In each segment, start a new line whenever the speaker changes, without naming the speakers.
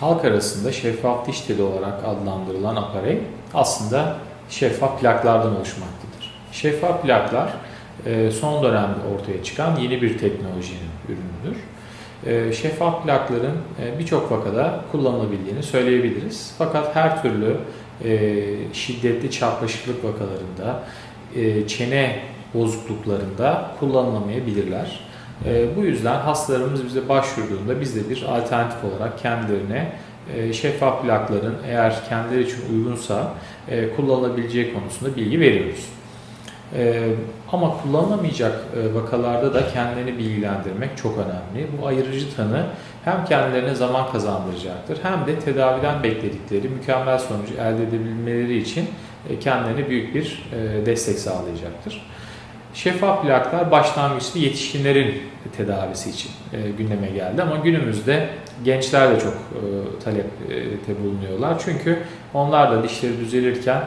halk arasında şeffaf diş teli olarak adlandırılan aparey aslında şeffaf plaklardan oluşmaktadır. Şeffaf plaklar e, son dönemde ortaya çıkan yeni bir teknolojinin ürünüdür. E, Şeffaf plakların e, birçok vakada kullanılabildiğini söyleyebiliriz. Fakat her türlü şiddetli çarpışıklık vakalarında, çene bozukluklarında kullanılamayabilirler. E, Bu yüzden hastalarımız bize başvurduğunda biz de bir alternatif olarak kendilerine e, şeffaf plakların eğer kendileri için uygunsa e, kullanılabileceği konusunda bilgi veriyoruz. E, Ama kullanılamayacak e, vakalarda da kendilerini bilgilendirmek çok önemli. Bu ayırıcı tanı hem kendilerine zaman kazandıracaktır hem de tedaviden bekledikleri mükemmel sonucu elde edebilmeleri için e, kendilerine büyük bir e, destek sağlayacaktır. Şeffaf plaklar başlangıçta yetişkinlerin tedavisi için e, gündeme geldi ama günümüzde gençler de çok e, talepte bulunuyorlar. Çünkü onlar da dişleri düzelirken e,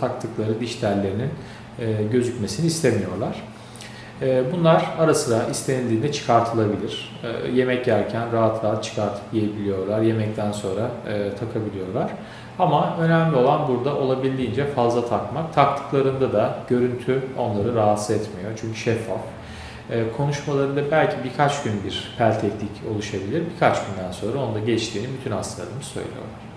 taktıkları diş tellerinin e, gözükmesini istemiyorlar. E, bunlar ara sıra istenildiğinde çıkartılabilir. E, yemek yerken rahat rahat çıkartıp yiyebiliyorlar. Yemekten sonra e, takabiliyorlar. Ama önemli olan burada olabildiğince fazla takmak. Taktıklarında da görüntü onları rahatsız etmiyor. Çünkü şeffaf. E, konuşmalarında belki birkaç gün bir pelteklik oluşabilir. Birkaç günden sonra onda geçtiğini bütün hastalarımız söylüyorlar.